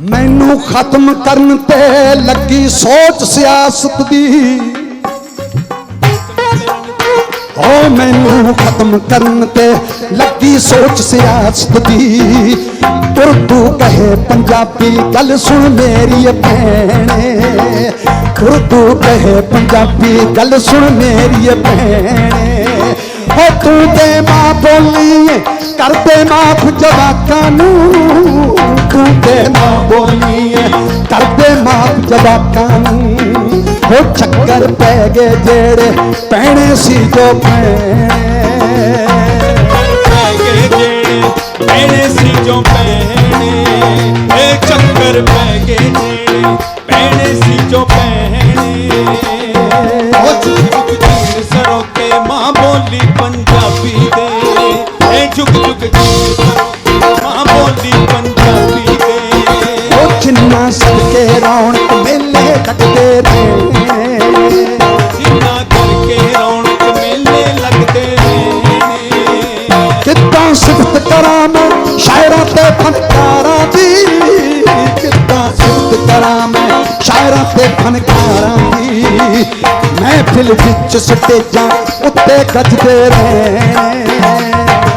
ਮੈਨੂੰ ਖਤਮ ਕਰਨ ਤੇ ਲੱਗੀ ਸੋਚ ਸਿਆਸਤ ਦੀ। ਓ ਮੈਨੂੰ ਖਤਮ ਕਰਨ ਤੇ ਲੱਗੀ ਸੋਚ ਸਿਆਸਤ ਦੀ। ਉਰਦੂ ਕਹੇ ਪੰਜਾਬੀ ਗੱਲ ਸੁਣ ਮੇਰੀ ਭੈਣੇ। ਉਰਦੂ ਕਹੇ ਪੰਜਾਬੀ ਗੱਲ ਸੁਣ ਮੇਰੀ ਭੈਣੇ। ਹੋ ਤੂੰ ਤੇ ਮਾਂ ਬੋਲੀ ਕਰਦੇ ਮਾਫ ਜਵਾਕਾਂ ਨੂੰ ਮਾਂ ਬੋਲੀ ਏ, ਕਰਦੇ ਮਾਫ ਜਵਾਕਾਂ ਨੂੰ। ਹੋ ਚੱਕਰ ਪੈ ਗਏ ਜਿਹੜੇ ਪੈਣੇ ਸੀ ਜੋ ਪੈਣੇ ਪੈ ਗਏ ਜਿਹੜੇ ਪੈਣੇ ਸੀ ਜੋ ਪੈਣੇ ਇਹ ਚੱਕਰ ਪੈ ਗਏ ਜਿਹੜੇ ਪੈਣੇ ਸੀ ਜੋ ਪੈਣੇ ਉਹ ਝੁਕ ਝੁਕ ਸਰੋਕੇ ਮਾਂ ਬੋਲੀ ਪੰਜਾਬੀ। ਮਹਿਫਿਲ ਵਿੱਚ ਸਟੇਜਾਂ ਉੱਤੇ ਗੱਜਦੇ ਰਹਿਣੇ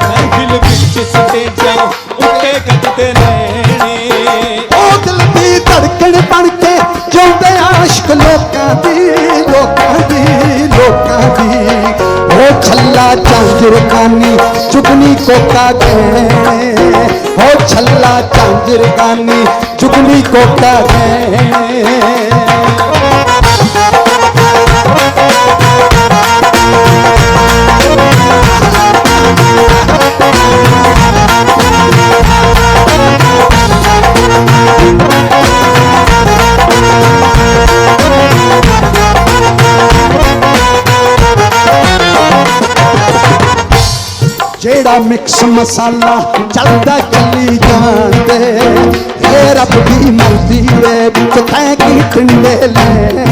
ਮਹਿਫਿਲ ਵਿੱਚ ਸਟੇਜਾਂ ਉੱਤੇ ਗੱਜਦੇ ਰਹਿਣੇ ਉਹ ਦਿਲ ਦੀ ਧੜਕਣ ਬਣ ਉਹ ਛੱਲਾ ਝਾਂਜਰ ਕਾਨੀ ਚੁਗਨੀ ਕੋਕਾ ਗਹਿਣੇ। ਉਹ ਛੱਲਾ ਝਾਂਜਰ ਕਾਨੀ ਚੁਗਨੀ ਕੋਕਾ ਜਿਹੜਾ ਮਿਕਸ ਮਸਾਲਾ ਚੱਲਦਾ ਚੱਲੀ ਜਾਂਦੇ, ਇਹ ਰੱਬ ਦੀ ਮਰਜ਼ੀ ਦੇ ਵਿੱਚ ਤੈਂ ਕੀ ਟਿੰਡੇ ਲੈ।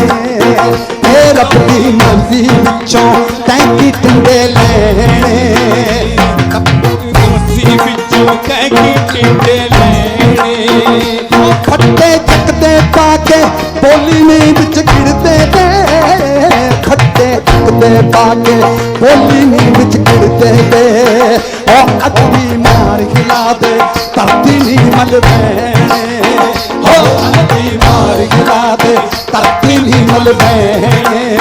ਇਹ ਰੱਬ ਦੀ ਮਰਜ਼ੀ ਵਿੱਚੋਂ ਤੈਂ ਕੀ ਟਿੰਡੇ ਲੈਣੇ ਕੁਰਸੀ ਵਿੱਚੋਂ ਕਹਿ ਕੇ ਟਿੰਡੇ ਲੈਣੇ ਖੱਟੇ ਚੱਕਦੇ ਪਾ ਕੇ ਬੋਲੀ ਨਹੀਂ ਵਿੱਚ ਗਿਰਦੇ ਨੇ। ਖੱਟੇ ਚੱਕਦੇ ਪਾ ਕੇ ਬੋਲੀ ਨਹੀਂ ਵਿੱਚ ਗਿਰਦੇ ਨੇ। ਉਹ ਅੱਧੀ ਮਾਰ ਖਿਲਾ ਦੇ, ਧਰਤੀ ਨਹੀਂ ਮਲ ਬੈਣੇ ਹੋ ਅੱਧੀ ਮਾਰ ਖਿਲਾ ਦੇ, ਧਰਤੀ ਨਹੀਂ ਮਲ ਬੈਣੇ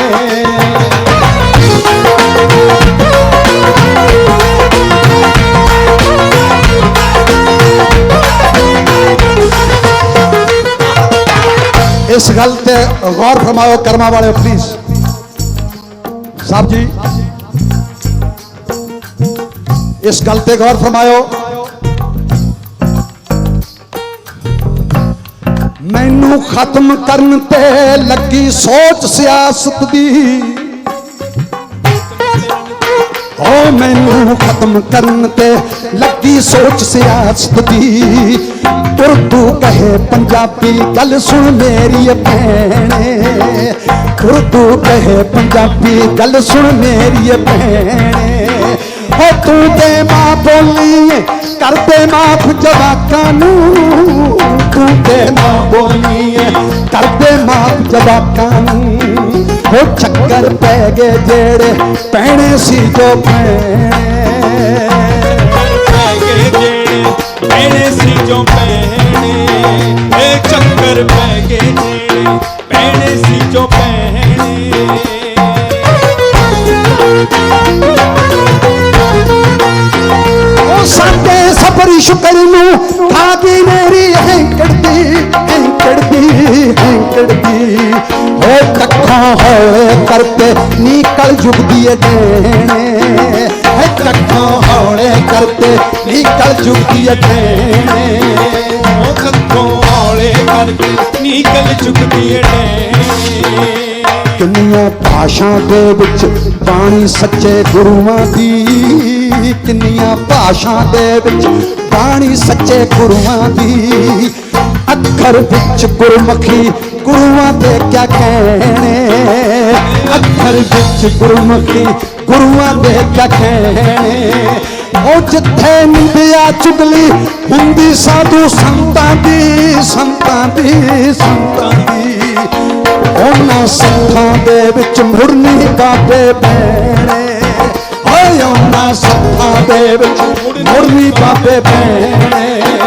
ਇਸ ਗੱਲ ਤੇ ਗੌਰ ਫਰਮਾਓ, ਕਰਮਾ ਵਾਲੇ ਪਲੀਜ਼ ਸਾਹਿਬ ਜੀ, ਇਸ ਗੱਲ ਤੇ ਗੌਰ ਫਰਮਾਓ। ਮੈਨੂੰ ਖਤਮ ਕਰਨ ਤੇ ਲੱਗੀ ਸੋਚ ਸਿਆਸਤ ਦੀ। ਮੈਨੂੰ ਖਤਮ ਕਰਨ ਤੇ ਲੱਗੀ ਸੋਚ ਸਿਆਸਤ ਦੀ। ਉਰਦੂ ਕਹੇ, ਪੰਜਾਬੀ ਗੱਲ ਸੁਣ ਮੇਰੀ ਭੈਣੇ ਉਰਦੂ ਕਹੇ, ਪੰਜਾਬੀ ਗੱਲ ਸੁਣ ਮੇਰੀ ਭੈਣੇ ਹੋ ਤੂੰ ਤੇ ਮਾਂ ਬੋਲੀਏ ਕਰਦੇ ਮਾਫ ਜਵਾਕਾਂ ਨੂੰ। ਤੂੰ ਤੇ ਮਾਂ ਬੋਲੀਏ ਕਰਦੇ ਮਾਫ ਜਵਾਕਾਂ ਨੂੰ। ਹੋ ਚੱਕਰ ਪੈ ਗਏ ਜਿਹੜੇ ਪੈਣੇ ਸੀ ਜੋ ਪੈਣੇ। ਪੈ ਗਏ ਜਿਹੜੇ ਪੈਣੇ ਸੀ ਜੋ ਪੈਣੇ। ਇਹ ਚੱਕਰ ਪੈ ਗਏ ਜਿਹੜੇ ਪੈਣੇ ਸੀ ਜੋ ਪੈਣੇ। ਉਹ ਸਾਡੇ ਸਬਰ ਸ਼ੁਕਰ ਨੂੰ ਗਈ ਮੇਰੀ ਹੈਂਕੜਦੀ ਹੈਂਕੜਦੀ ਹੈਂਕੜਦੀ ਹੋ ਕੱਖਾਂ ਹੌਲੇ ਕਰਤੇ ਨਿਕਲ ਜੁਗਦੀ ਏ ਡੇਣੇ ਹੈ ਕੱਖਾਂ ਹੌਲੇ ਕਰਤੇ ਨਿਕਲ ਜੁਗਦੀ ਏ ਡੇਣੇ ਉਹ ਖੱਖੋਂ ਹੌਲੇ ਕਰਕੇ ਨਿਕਲ ਚੁੱਕਦੀ ਏ ਡੈਣੇ ਕਿੰਨੀਆਂ ਭਾਸ਼ਾ ਦੇ ਵਿੱਚ ਬਾਣੀ ਸੱਚੇ ਗੁਰੂਆਂ ਦੀ, ਕਿੰਨੀਆਂ ਭਾਸ਼ਾ ਦੇ ਵਿੱਚ ਬਾਣੀ ਸੱਚੇ ਗੁਰੂਆਂ ਦੀ। ਅੱਖਰ ਵਿੱਚ ਗੁਰਮੁਖੀ ਗੁਰੂਆਂ ਦੇ ਕਿਆ ਕਹਿਣੇ? ਅੱਖਰ ਵਿੱਚ ਗੁਰਮੁਖੀ ਗੁਰੂਆਂ ਦੇ ਕਿਆ ਕਹਿਣੇ? ਉਹ ਜਿੱਥੇ ਨਿੰਦਿਆ ਚੁਗਲੀ ਹੁੰਦੀ, ਸਾਧੂ ਸੰਤਾਂ ਦੀ ਸੰਤਾਂ ਦੀ ਸੰਤਾਂ ਦੀ। ਉਹਨਾਂ ਸੱਥਾਂ ਦੇ ਵਿੱਚ ਮੁਰਨੀ ਬਾਬੇ ਬਹਿਣੇ ਓਏ ਉਹਨਾਂ ਸੱਥਾਂ ਦੇ ਵਿੱਚ ਮੁਰਨੀ ਬਾਬੇ ਬਹਿਣੇ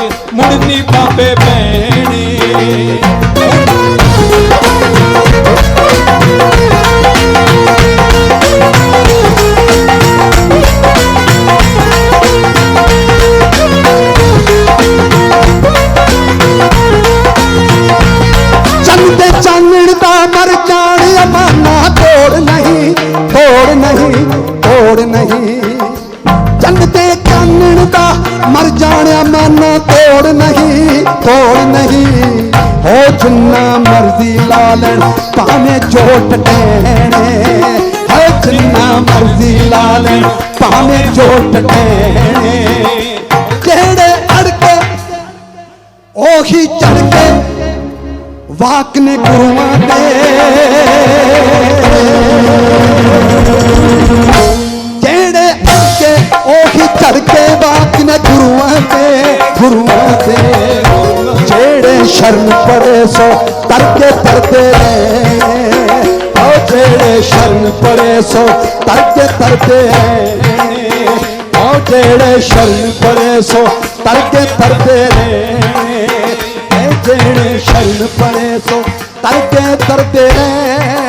ਦੇ ਮੁੜਨੀ ਬਾਬੇ ਭੈਣੇ। ਚੰਨ ਚਾਨਣ ਦਾ ਮਰ ਜਾਣ, ਅਮਾਨਾ ਤੋੜ ਨਹੀਂ ਤੋੜ ਨਹੀਂ ਤੋੜ ਨਹੀਂ। ਮਰ ਜਾਣਿਆ ਮਨ ਤੋੜ ਨਹੀਂ ਤੋੜ ਨਹੀਂ। ਹੋ ਜਿੰਨਾ ਮਰਜ਼ੀ ਲਾ ਲੈਣ, ਭਾਵੇਂ ਜੋਟ ਟਹਿਣੇ। ਹੋ ਜਿੰਨਾ ਮਰਜ਼ੀ ਲਾ ਲੈਣ, ਭਾਵੇਂ ਜੋਟ ਟੈਣੇ ਜਿਹੜੇ ਅੜਕੇ, ਉਹੀ ਚੜ ਕੇ ਵਾਕ ਨੇ ਗੁਰੂਆਂ ਦੇ। ਸੋ ਤਰਕੇ ਤਰਦੇ ਰਹੇ ਉਹ ਜਿਹੜੇ ਸ਼ਰਨ ਪੜੇ ਸੋ ਤਰਕੇ ਤਰਦੇ ਰਹੇ ਉਹ ਜਿਹੜੇ ਸ਼ਰਨ ਪੜੇ ਸੋ ਤਰਕੇ ਤਰਦੇ ਰਹੇ ਜਿਹੜੇ ਸ਼ਰਨ ਪੜੇ ਸੋ ਤਰਕੇ ਤਰਦੇ ਰਹੇ